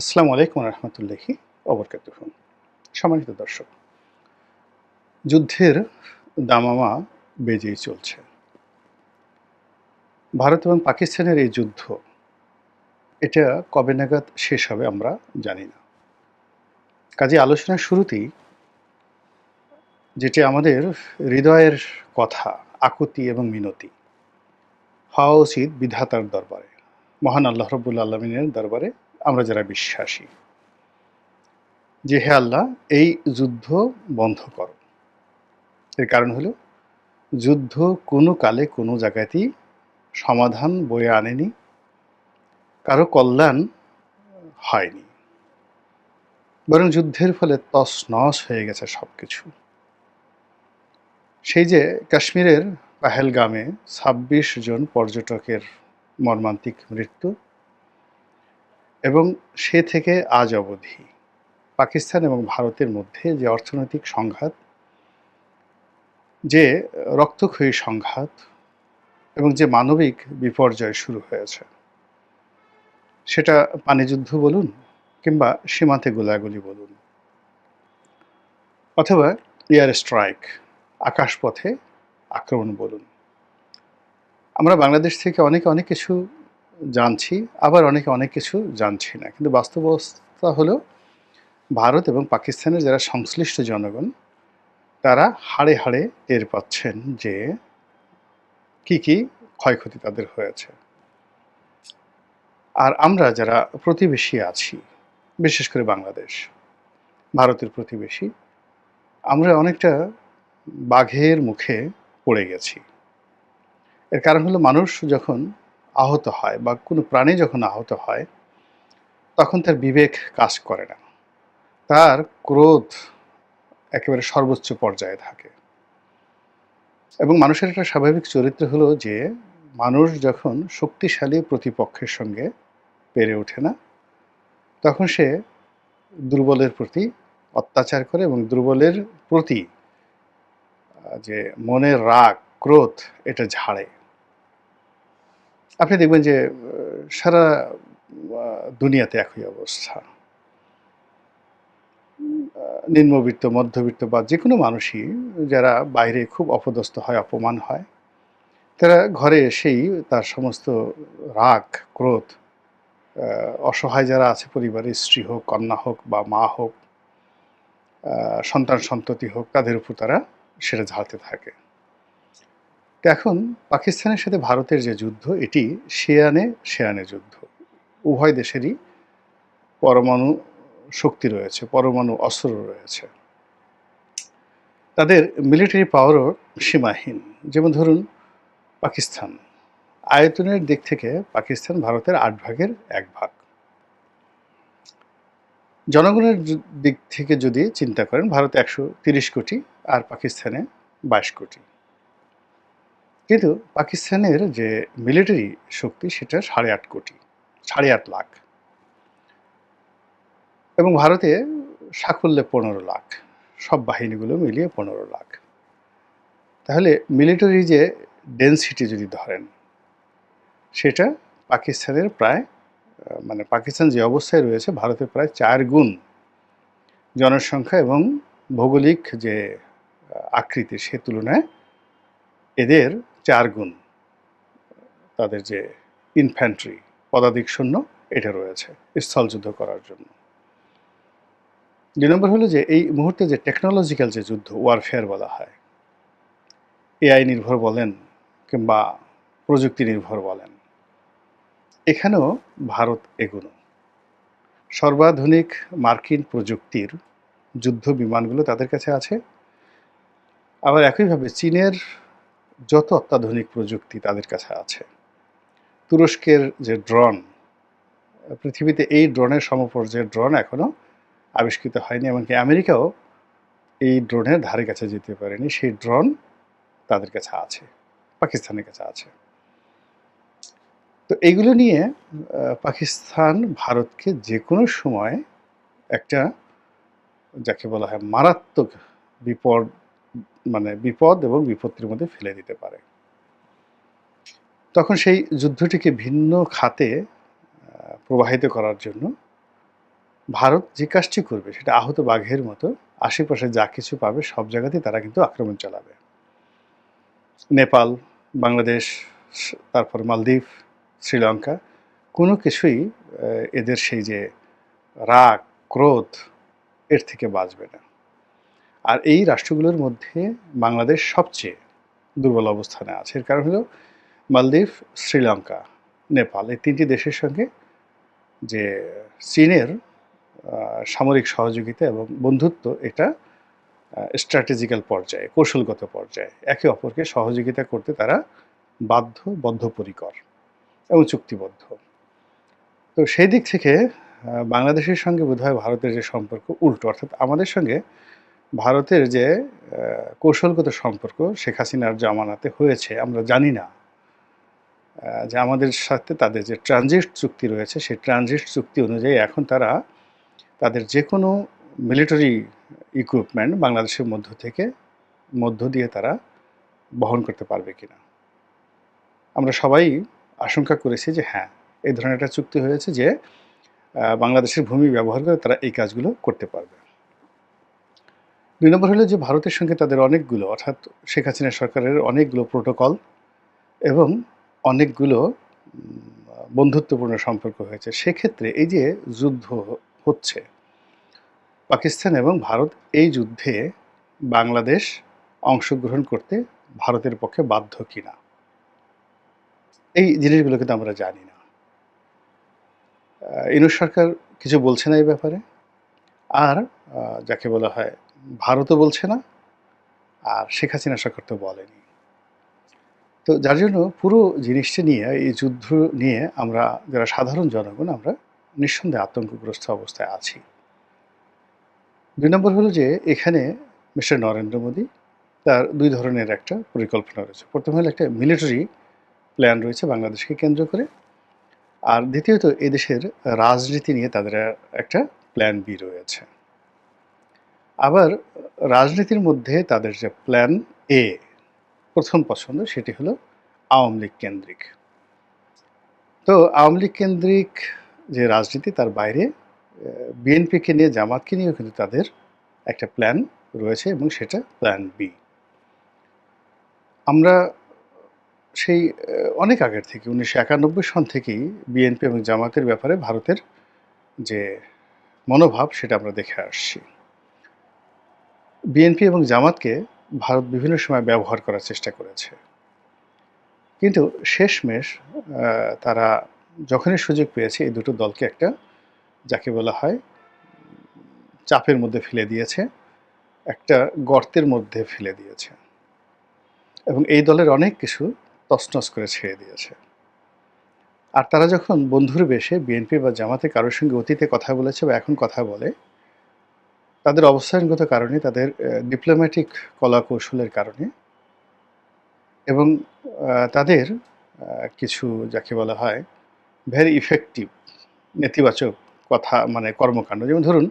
আসসালামু আলাইকুম রহমতুল্লাহি অবরকাত সম্মানিত দর্শক, যুদ্ধের দামামা বেজেই চলছে। ভারত এবং পাকিস্তানের এই যুদ্ধ, এটা কবে নাগাদ শেষ হবে আমরা জানি না। কাজে আলোচনার শুরুতেই যেটি আমাদের হৃদয়ের কথা, আকুতি এবং মিনতি, হওয়া উচিত বিধাতার দরবারে, মহান আল্লাহ রব্বুল্লা আলমিনের দরবারে আমরা যারা বিশ্বাসী, যে হে আল্লাহ, এই যুদ্ধ বন্ধ করো। এর কারণ হলো, যুদ্ধ কোনো কালে কোনো জায়গাতেই সমাধান বয়ে আনেনি, কারও কল্যাণ হয়নি। বরং যুদ্ধের ফলে তস নস হয়ে গেছে সব কিছু সেই যে কাশ্মীরের পাহেলগামে ছাব্বিশ জন পর্যটকের মর্মান্তিক মৃত্যু এবং সে থেকে আজ অবধি। পাকিস্তান এবং ভারতের মধ্যে যে অর্থনৈতিক সংঘাত, যে রক্তক্ষয়ী সংঘাত এবং যে মানবিক বিপর্যয় শুরু হয়েছে, সেটা পানিযুদ্ধ বলুন কিংবা সীমান্তে গোলাগুলি বলুন, অথবা এয়ার স্ট্রাইক, আকাশপথে আক্রমণ বলুন। আমরা বাংলাদেশ থেকে অনেক অনেক কিছু জানছি, আবার অনেকে অনেক কিছু জানছি না। কিন্তু বাস্তব অবস্থা হলো, ভারত এবং পাকিস্তানের যারা সংশ্লিষ্ট জনগণ, তারা হাড়ে হাড়ে টের পাচ্ছেন যে কি কি ক্ষয়ক্ষতি তাদের হয়েছে। আর আমরা যারা প্রতিবেশী আছি, বিশেষ করে বাংলাদেশ, ভারতের প্রতিবেশী, আমরা অনেকটা বাঘের মুখে পড়ে গেছি। এর কারণ হলো মানুষ যখন আহত হয় বা কোনো প্রাণী যখন আহত হয়, তখন তার বিবেক কাজ করে না। তার ক্রোধ একেবারে সর্বোচ্চ পর্যায়ে থাকে। এবং মানুষের একটা স্বাভাবিক চরিত্র হলো যে, মানুষ যখন শক্তিশালী প্রতিপক্ষের সঙ্গে পেরে ওঠে না, তখন সে দুর্বলের প্রতি অত্যাচার করে এবং দুর্বলের প্রতি যে মনের রাগ, ক্রোধ, এটা ঝাড়ে। আপনি দেখবেন যে সারা দুনিয়াতে একই অবস্থা। নিম্নবিত্ত, মধ্যবিত্ত বা যে কোনো মানুষই যারা বাইরে খুব অপদস্থ হয়, অপমান হয়, তারা ঘরে এসেই তার সমস্ত রাগ, ক্রোধ অসহায় যারা আছে পরিবারে স্ত্রী হোক, কন্যা হোক বা মা হোক সন্তান সন্ততি হোক, তাদের উপর তারা সেটা ঝাড়তে থাকে। এখন পাকিস্তানের সাথে ভারতের যে যুদ্ধ, এটি শেয়ানে শেয়ানে যুদ্ধ। উভয় দেশেরই পরমাণু শক্তি রয়েছে, পরমাণু অস্ত্র রয়েছে। তাদের মিলিটারি পাওয়ারও সীমাহীন। যেমন ধরুন, পাকিস্তান। আয়তনের দিক থেকে পাকিস্তান ভারতের আট ভাগের এক ভাগ। জনগণের দিক থেকে যদি চিন্তা করেন, ভারত একশো তিরিশ কোটি আর পাকিস্তানে বাইশ কোটি। কিন্তু পাকিস্তানের যে মিলিটারি শক্তি সেটা সাড়ে আট কোটি, সাড়ে আট লাখ। এবং ভারতে সাকুল্যে পনেরো লাখ, সব বাহিনীগুলো মিলিয়ে পনেরো লাখ। তাহলে মিলিটারি যে ডেন্সিটি যদি ধরেন, সেটা পাকিস্তানের প্রায় মানে পাকিস্তান যে অবস্থায় রয়েছে, ভারতের প্রায় চার গুণ জনসংখ্যা এবং ভৌগোলিক যে আকৃতি সে তুলনায় এদের চার গুণ তাদের যে ইনফ্যান্ট্রি পদাতিক শূন্য এটা রয়েছে স্থলযুদ্ধ করার জন্য। দুই নম্বর হলো যে এই মুহূর্তে যে টেকনোলজিক্যাল যে যুদ্ধ ওয়ারফেয়ার বলা হয় এআই নির্ভর বলেন কিংবা প্রযুক্তি নির্ভর বলেন, এখানেও ভারত এগুলো সর্বাধুনিক মার্কিন প্রযুক্তির যুদ্ধ বিমানগুলো তাদের কাছে আছে। আবার একইভাবে চীনের যত অত্যাধুনিক প্রযুক্তি তাদের কাছে আছে। তুরস্কের যে ড্রোন, পৃথিবীতে এই ড্রোনের সমপর্যায়ের ড্রোন এখনও আবিষ্কৃত হয়নি, এমনকি আমেরিকাও এই ড্রোনের ধারে কাছে যেতে পারেনি। সেই ড্রোন তাদের কাছে আছে, পাকিস্তানের কাছে আছে। তো এইগুলো নিয়ে পাকিস্তান ভারতকে যে কোনো সময় একটা, যাকে বলা হয় মারাত্মক বিপদ মানে বিপদ এবং বিপত্তির মধ্যে ফেলে দিতে পারে। তখন সেই যুদ্ধটিকে ভিন্ন খাতে প্রবাহিত করার জন্য ভারত যে কাজটি করবে, সেটা আহত বাঘের মতো আশেপাশে যা কিছু পাবে, সব জায়গাতেই তারা কিন্তু আক্রমণ চালাবে। নেপাল, বাংলাদেশ তারপর মালদ্বীপ, শ্রীলঙ্কা, কোনো কিছুই এদের সেই যে রাগ, ক্রোধ, এর থেকে বাঁচবে না। আর এই রাষ্ট্রগুলোর মধ্যে বাংলাদেশ সবচেয়ে দুর্বল অবস্থানে আছে। এর কারণ হলো মালদ্বীপ, শ্রীলঙ্কা, নেপাল এই তিনটি দেশের সঙ্গে যে চীনের সামরিক সহযোগিতা এবং বন্ধুত্ব এটা স্ট্র্যাটেজিক্যাল পর্যায়ে, কৌশলগত পর্যায়ে একে অপরকে সহযোগিতা করতে তারা বাধ্য, বদ্ধপরিকর এবং চুক্তিবদ্ধ। তো সেই দিক থেকে বাংলাদেশের সঙ্গে বোধহয় ভারতের যে সম্পর্ক উল্টো, অর্থাৎ আমাদের সঙ্গে ভারতের যে কৌশলগত সম্পর্ক শেখ হাসিনার জামানাতে হয়েছে, আমরা জানি না। যে আমাদের সাথে তাদের যে ট্রানজিট চুক্তি রয়েছে, সেই ট্রানজিট চুক্তি অনুযায়ী এখন তারা তাদের যে কোনো মিলিটারি ইকুইপমেন্ট বাংলাদেশের মধ্য থেকে, মধ্য দিয়ে তারা বহন করতে পারবে কিনা। আমরা সবাই আশঙ্কা করেছি যে হ্যাঁ এই ধরনের একটা চুক্তি হয়েছে যে বাংলাদেশের ভূমি ব্যবহার করে তারা এই কাজগুলো করতে পারবে। দুই নম্বর হলো যে ভারতের সঙ্গে তাদের অনেকগুলো, অর্থাৎ শেখ হাসিনা সরকারের অনেকগুলো প্রোটোকল এবং অনেকগুলো বন্ধুত্বপূর্ণ সম্পর্ক হয়েছে। সেক্ষেত্রে এই যে যুদ্ধ হচ্ছে, পাকিস্তান এবং ভারত এই যুদ্ধে বাংলাদেশ অংশগ্রহণ করতে ভারতের পক্ষে বাধ্য কিনা? এই জিনিসগুলো কিন্তু আমরা জানি না। ইনুস সরকার কিছু বলছে না এই ব্যাপারে। আর যাকে বলা হয় ভারতও বলছে না, আর শেখ হাসিনা সরকার তো বলেনি। তো যার জন্য পুরো জিনিসটা নিয়ে, এই যুদ্ধ নিয়ে আমরা যারা সাধারণ জনগণ, আমরা নিঃসন্দেহে আতঙ্কগ্রস্ত অবস্থায় আছি। দুই নম্বর হলো যে, এখানে মিস্টার নরেন্দ্র মোদী তার দুই ধরনের একটা পরিকল্পনা রয়েছে। প্রথম হলো একটা মিলিটারি প্ল্যান রয়েছে বাংলাদেশকে কেন্দ্র করে, আর দ্বিতীয়ত এদেশের রাজনীতি নিয়ে তাদের একটা প্ল্যান বি রয়েছে। আবার রাজনীতির মধ্যে তাদের যে প্ল্যান এ প্রথম পছন্দ সেটি হলো আওয়ামী লীগ কেন্দ্রিক। তো আওয়ামী লীগ কেন্দ্রিক যে রাজনীতি তার বাইরে বিএনপিকে নিয়ে, জামাতকে নিয়েও কিন্তু তাদের একটা প্ল্যান রয়েছে এবং সেটা প্ল্যান বি আমরা সেই অনেক আগের থেকে, উনিশশো একানব্বই সন থেকেই বিএনপি এবং জামাতের ব্যাপারে ভারতের যে মনোভাব সেটা আমরা দেখে আসছি। বিএনপি এবং জামাতকে ভারত বিভিন্ন সময় ব্যবহার করার চেষ্টা করেছে। কিন্তু শেষমেশ তারা যখনই সুযোগ পেয়েছে, এই দুটো দলকে একটা, যাকে বলা হয়, চাপের মধ্যে ফেলে দিয়েছে, একটা গর্তের মধ্যে ফেলে দিয়েছে। এবং এই দলের অনেক কিছু তছনছ করে ছেড়ে দিয়েছে। আর তারা যখন বন্ধুর বেশে বিএনপি বা জামাতে কারোর সঙ্গে অতীতে কথা বলেছে বা এখন কথা বলে তাদের অবস্থানগত কারণে, তাদের ডিপ্লোম্যাটিক কলা কৌশলের কারণে এবং তাদের কিছু যাকে বলা হয় ভেরি ইফেক্টিভ নেতিবাচক কথা মানে কর্মকাণ্ড। যেমন ধরুন,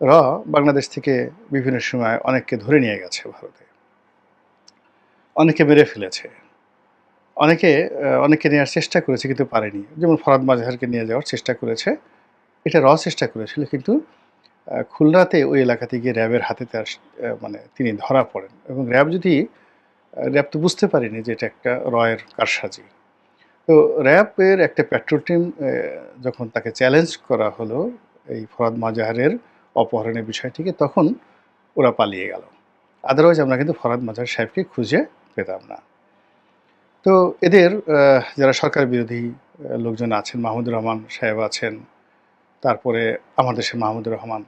র বাংলাদেশ থেকে বিভিন্ন সময় অনেককে ধরে নিয়ে গেছে ভারতে। অনেকে মেরে ফেলেছে। অনেকে অনেকে নেওয়ার চেষ্টা করেছে কিন্তু পারেনি। যেমন ফরাদ মাজাহারকে নিয়ে যাওয়ার চেষ্টা করেছে। এটা র চেষ্টা করেছিল কিন্তু খুলনাতে ওই এলাকা থেকে র্যাবের হাতে তার মানে তিনি ধরা পড়েন। এবং র্যাব যদি র্যাব তো বুঝতে পারেনি যে এটা একটা রয়ের কারসাজি। তো র্যাবের একটা পেট্রোল টিম যখন তাকে চ্যালেঞ্জ করা হলো এই ফরাদ মাজাহারের অপহরণের বিষয়টিকে, তখন ওরা পালিয়ে গেল। আদারওয়াইজ আমরা কিন্তু ফরাদ মাজাহার সাহেবকে খুঁজে পেতাম না। তো এদের যারা সরকার বিরোধী লোকজন আছেন, মাহমুদুর রহমান সাহেব আছেন, তারপরে আমাদের দেশের মাহমুদুর রহমান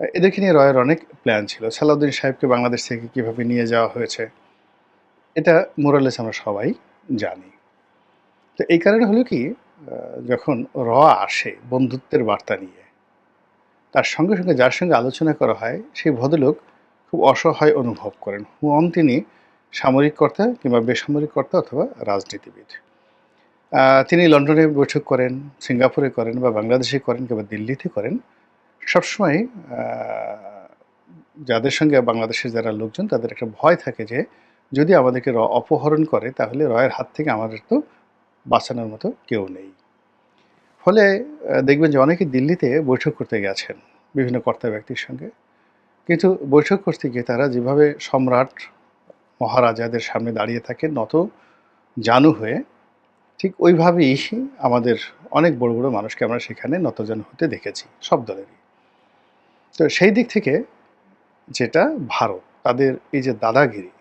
এদেরকে নিয়ে রয়ের অনেক প্ল্যান ছিল। সালাউদ্দিন সাহেবকে বাংলাদেশ থেকে কীভাবে নিয়ে যাওয়া হয়েছে, এটা মোরালেস আমরা সবাই জানি। তো এই কারণে হলো কি যখন র আসে বন্ধুত্বের বার্তা নিয়ে, তার সঙ্গে সঙ্গে যার সঙ্গে আলোচনা করা হয়, সেই ভদ্রলোক খুব অসহায় অনুভব করেন। হন তিনি সামরিক কর্তা কিংবা বেসামরিক কর্তা অথবা রাজনীতিবিদ। তিনি লন্ডনে বৈঠক করেন, সিঙ্গাপুরে করেন বা বাংলাদেশে করেন কিংবা দিল্লিতে করেন। সবসময় যাদের সঙ্গে বাংলাদেশের যারা লোকজন, তাদের একটা ভয় থাকে যে, যদি আমাদেরকে র, অপহরণ করে, তাহলে রয়ের হাত থেকে আমাদের তো বাঁচানোর মতো কেউ নেই। ফলে দেখবেন যে অনেকে দিল্লিতে বৈঠক করতে গেছেন, বিভিন্ন কর্তা ব্যক্তির সঙ্গে। কিন্তু বৈঠক করতে গিয়ে তারা যেভাবে সম্রাট মহারাজাদের সামনে দাঁড়িয়ে থাকেন, নত জানু হয়ে, ঠিক ওইভাবেই আমাদের অনেক বড় বড় মানুষকে আমরা সেখানে নতজানু হতে দেখেছি, সব দলেরই। তো সেই দিক থেকে যেটা ভারত, তাদের এই যে দাদাগিরি,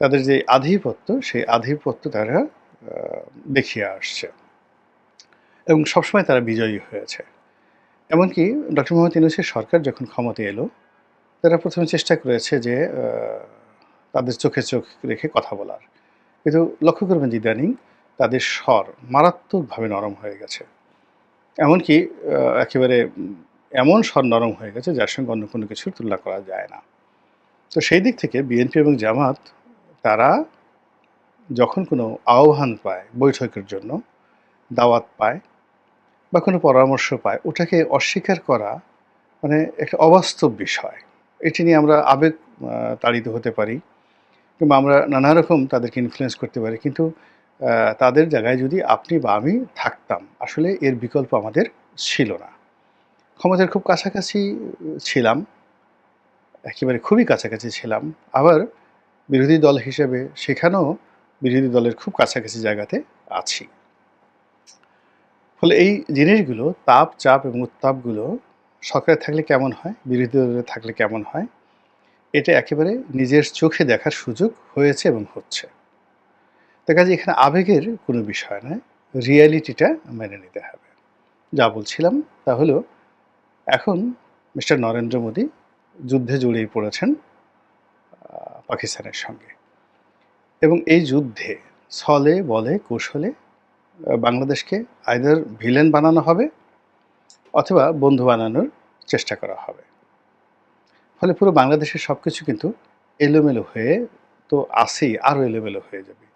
তাদের যে আধিপত্য, সেই আধিপত্য তারা দেখিয়ে আসছে। এবং সবসময় তারা বিজয়ী হয়েছে। এমনকি ডক্টর মোহাম্মদ ইউনুসের সরকার যখন ক্ষমতা এলো, তারা প্রথমে চেষ্টা করেছে যে তাদের চোখে চোখ রেখে কথা বলার। কিন্তু লক্ষ্য করবেন যে ইদানিং তাদের স্বর মারাত্মকভাবে নরম হয়ে গেছে। এমনকি একেবারে এমন স্বর নরম হয়ে গেছে যার সঙ্গে অন্য কোনো কিছুর তুলনা করা যায় না। তো সেই দিক থেকে বিএনপি এবং জামাত, তারা যখন কোনো আহ্বান পায় বৈঠকের জন্য, দাওয়াত পায় বা কোনো পরামর্শ পায়, ওটাকে অস্বীকার করা মানে একটা অবাস্তব বিষয়। এটি নিয়ে আমরা আবেগ তাড়িত হতে পারি কিংবা আমরা নানা রকম তাদেরকে ইনফ্লুয়েন্স করতে পারি। কিন্তু তাদের জায়গায় যদি আপনি বা আমি থাকতাম, আসলে এর বিকল্প আমাদের ছিল না। ক্ষমতার খুব কাছাকাছি ছিলাম, একেবারে খুবই কাছাকাছি ছিলাম। আবার বিরোধী দল হিসেবে সেখানেও বিরোধী দলের খুব কাছাকাছি জায়গাতে আছি। ফলে এই জিনিসগুলো, তাপ, চাপ এবং উত্তাপগুলো সরকারে থাকলে কেমন হয়? বিরোধী দলে থাকলে কেমন হয়? এটা একেবারে নিজের চোখে দেখার সুযোগ হয়েছে এবং হচ্ছে। তার কাজে এখানে আবেগের কোনো বিষয় নয়, রিয়ালিটিটা মেনে নিতে হবে। যা বলছিলাম তা হলো এখন মিস্টার নরেন্দ্র মোদী যুদ্ধে জড়িয়ে পড়েছেন পাকিস্তানের সঙ্গে। এবং এই যুদ্ধে ছলে বলে, কৌশলে বাংলাদেশকে আইদার ভিলেন বানানো হবে অথবা বন্ধু বানানোর চেষ্টা করা হবে। ফলে পুরো বাংলাদেশের সব কিছু কিন্তু এলোমেলো হয়ে তো আসেই আরও এলোমেলো হয়ে যাবে।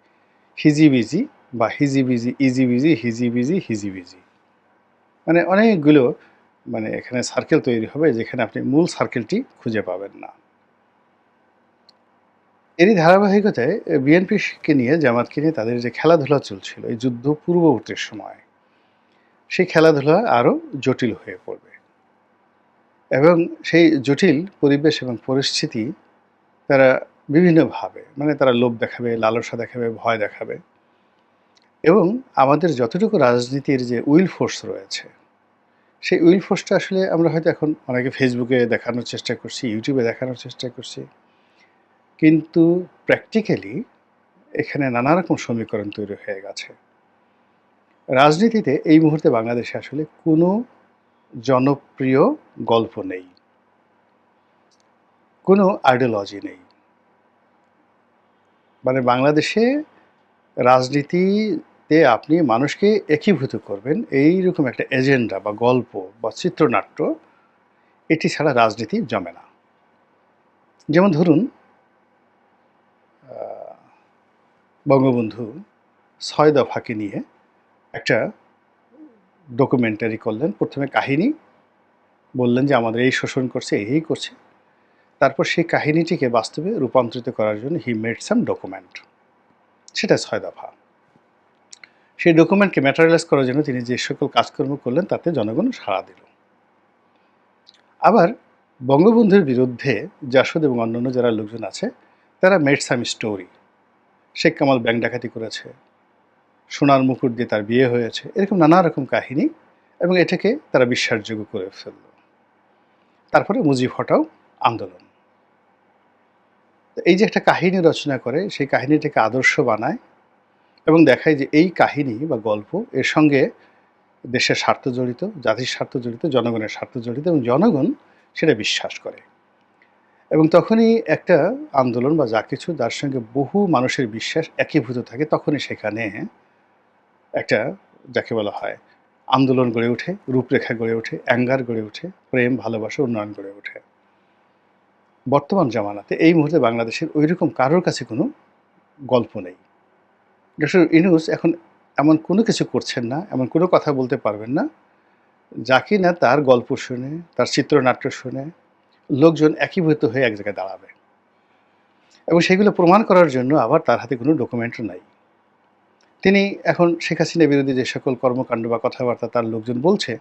হিজিবিজি বা হিজিবিজি, ইজিবিজি, হিজিবিজি হিজিবিজি। মানে অনেকগুলো মানে এখানে সার্কেল তৈরি হবে যেখানে আপনি মূল সার্কেলটি খুঁজে পাবেন না। এরই ধারাবাহিকতায় বিএনপিকে নিয়ে জামাতকে নিয়ে তাদের যে খেলাধুলা চলছিল, এই যুদ্ধ পূর্ববর্তীর সময়, সেই খেলাধুলা আরও জটিল হয়ে পড়বে। এবং সেই জটিল পরিবেশ এবং পরিস্থিতি তারা বিভিন্নভাবে মানে তারা লোভ দেখাবে, লালসা দেখাবে, ভয় দেখাবে। এবং আমাদের যতটুকু রাজনীতির যে উইল ফোর্স রয়েছে সেই উইল ফোর্সটা আসলে আমরা হয়তো এখন অনেকে ফেসবুকে দেখানোর চেষ্টা করছি ইউটিউবে দেখানোর চেষ্টা করছি। কিন্তু প্র্যাকটিক্যালি এখানে নানা রকম সমীকরণ তৈরি হয়ে গেছে। রাজনীতিতে এই মুহূর্তে বাংলাদেশে আসলে কোনো জনপ্রিয় গল্প নেই। কোনো আইডিওলজি নেই। মানে বাংলাদেশে রাজনীতিতে আপনি মানুষকে একীভূত করবেন। এই রকম একটা এজেন্ডা বা গল্প বা চিত্রনাট্য, এটি ছাড়া রাজনীতি জমে না। যেমন ধরুন বঙ্গবন্ধু ছয় দফাকে নিয়ে একটা ডকুমেন্টারি করলেন। প্রথমে কাহিনী বললেন যে, আমাদের এই শোষণ করছে, এই করছে। তারপর সেই কাহিনীটিকে বাস্তবে রূপান্তরিত করার জন্য হি মেড সাম ডকুমেন্ট সেটা ছয় দফা। সেই ডকুমেন্টকে ম্যাটারিয়ালাইজ করার জন্য তিনি যে সকল কাজকর্ম করলেন, তাতে জনগণ সাড়া দিল। আবার বঙ্গবন্ধুর বিরুদ্ধে জাসদ এবং অন্যান্য যারা লোকজন আছে, তারা made some story Sheikh Kamal bank ডাকাতি করেছে, সোনার মুকুট দিয়ে তার বিয়ে হয়েছে, এরকম নানা রকম কাহিনী এবং এটাকে তারা বিশ্বাসযোগ্য করে ফেলল। তারপরে মুজিব হটাও আন্দোলন। এই যে একটা কাহিনী রচনা করে, সেই কাহিনীটাকে আদর্শ বানায় এবং দেখায় যে এই কাহিনী বা গল্প এর সঙ্গে দেশের স্বার্থ জড়িত, জাতির স্বার্থ জড়িত, জনগণের স্বার্থ জড়িত এবং জনগণ সেটা বিশ্বাস করে। এবং তখনই একটা আন্দোলন বা যা কিছু যার সঙ্গে বহু মানুষের বিশ্বাস একীভূত থাকে, তখনই সেখানে একটা যাকে বলা হয় আন্দোলন গড়ে ওঠে, রূপরেখা গড়ে ওঠে, অ্যাঙ্গার গড়ে ওঠে, প্রেম, ভালোবাসা, উন্নয়ন গড়ে ওঠে। বর্তমান জামানাতে এই মুহূর্তে বাংলাদেশের ওইরকম কারোর কাছে কোনো গল্প নেই। ডক্টর ইনুস এখন এমন কোনো কিছু করছেন না, এমন কোনো কথা বলতে পারবেন না, যা কি না তার গল্প শুনে, তার চিত্রনাট্য শুনে লোকজন একীভূত হয়ে এক জায়গায় দাঁড়াবে। এবং সেগুলো প্রমাণ করার জন্য আবার তার হাতে কোনো ডকুমেন্ট নাই। তিনি এখন শেখ হাসিনা বিরোধী যে সকল কর্মকাণ্ড বা কথাবার্তা তার লোকজন বলছে,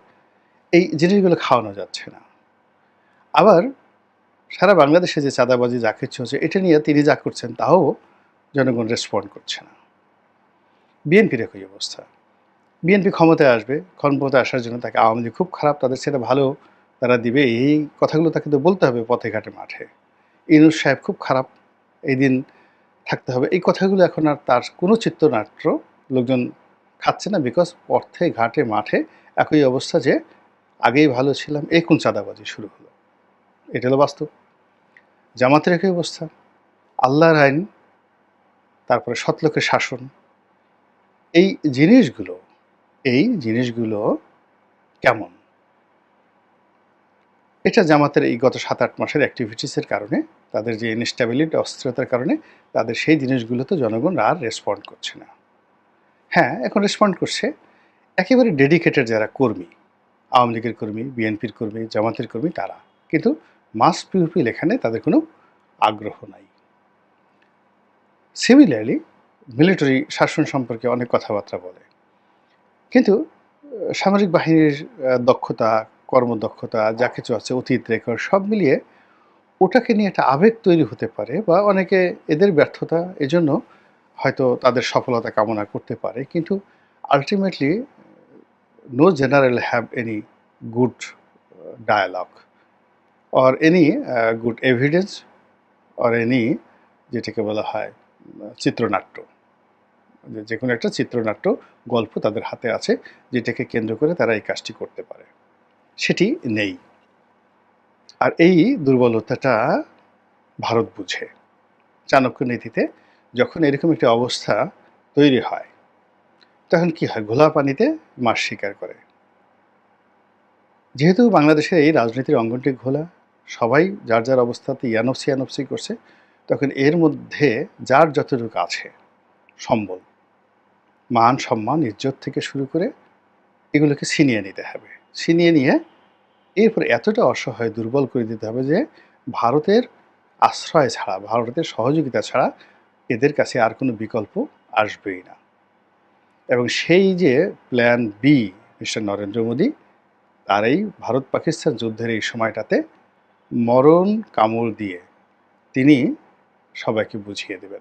এই জিনিসগুলো খাওয়ানো যাচ্ছে না। আবার সারা বাংলাদেশে যে চাঁদাবাজি, যা কিছু হচ্ছে, এটা নিয়ে তিনি যা করছেন, তাও জনগণ রেসপন্ড করছে না। বিএনপির একই অবস্থা। বিএনপি ক্ষমতায় আসবে, ক্ষমতায় আসার জন্য তাকে আওয়ামী লীগ খুব খারাপ, তাদের সেটা ভালো তারা দিবে। এই কথাগুলো তাকে তো বলতে হবে পথে ঘাটে মাঠে। ইনুস সাহেব খুব খারাপ এই দিন থাকতে হবে। এই কথাগুলো এখন আর তার কোনো চিত্রনাট্য লোকজন খাচ্ছে না বিকজ পথে ঘাটে মাঠে একই অবস্থা যে আগেই ভালো ছিলাম, এই কোন চাঁদাবাজি শুরু হলো? এটা হলো বাস্তব। জামাতের একই অবস্থা। আল্লাহর আইন, তারপরে সৎলোকের শাসন। এই জিনিসগুলো এই জিনিসগুলো কেমন? এটা জামাতের এই গত সাত আট মাসের অ্যাক্টিভিটিসের কারণে, তাদের যে ইনস্টেবিলিটি অস্থিরতার কারণে, তাদের সেই জিনিসগুলোতে জনগণ আর রেসপন্ড করছে না। হ্যাঁ এখন রেসপন্ড করছে একেবারে ডেডিকেটেড যারা কর্মী, আওয়ামী লীগের কর্মী, বিএনপির কর্মী, জামাতের কর্মী, তারা। কিন্তু মাস পিউপিল এখানে তাদের কোনো আগ্রহ নাই। সিমিলারলি মিলিটারি শাসন সম্পর্কে অনেক কথাবার্তা বলে। কিন্তু সামরিক বাহিনীর দক্ষতা, কর্মদক্ষতা, যা কিছু আছে, অতীত, রেকর্ড, সব মিলিয়ে ওটাকে নিয়ে একটা আবেগ তৈরি হতে পারে বা অনেকে এদের ব্যর্থতা এজন্য হয়তো তাদের সফলতা কামনা করতে পারে। কিন্তু ultimately no general have any good dialogue or any good evidence or any যেটাকে বলা হয় চিত্রনাট্য। যে কোনো একটা চিত্রনাট্য, গল্প তাদের হাতে আছে, যেটাকে কেন্দ্র করে তারা এই কাজটি করতে পারে। সেটি নেই। আর এই দুর্বলতাটা ভারত বুঝে। চাণক্য নীতিতে যখন এরকম একটি অবস্থা তৈরি হয়, তখন কি হয়? ঘোলা পানিতে মাছ শিকার করে। যেহেতু বাংলাদেশের এই রাজনীতির অঙ্গনটি ঘোলা, সবাই যার যার অবস্থাতে ইয়ানফসি ইয়ানফসি করছে, তখন এর মধ্যে যার যতটুকু আছে, সম্বল মান, সম্মান, ইজ্জত থেকে শুরু করে এগুলোকে ছিনিয়ে নিতে হবে। ছিনিয়ে নিয়ে এরপর এতটা অসহায়, দুর্বল করে দিতে হবে যে ভারতের আশ্রয় ছাড়া, ভারতের সহযোগিতা ছাড়া এদের কাছে আর কোনো বিকল্প আসবেই না। এবং সেই যে plan B mister Narendra Modi, তার এই ভারত পাকিস্তান যুদ্ধের এই সময়টাতে মরণ কামড় দিয়ে তিনি সবাইকে বুঝিয়ে দেবেন।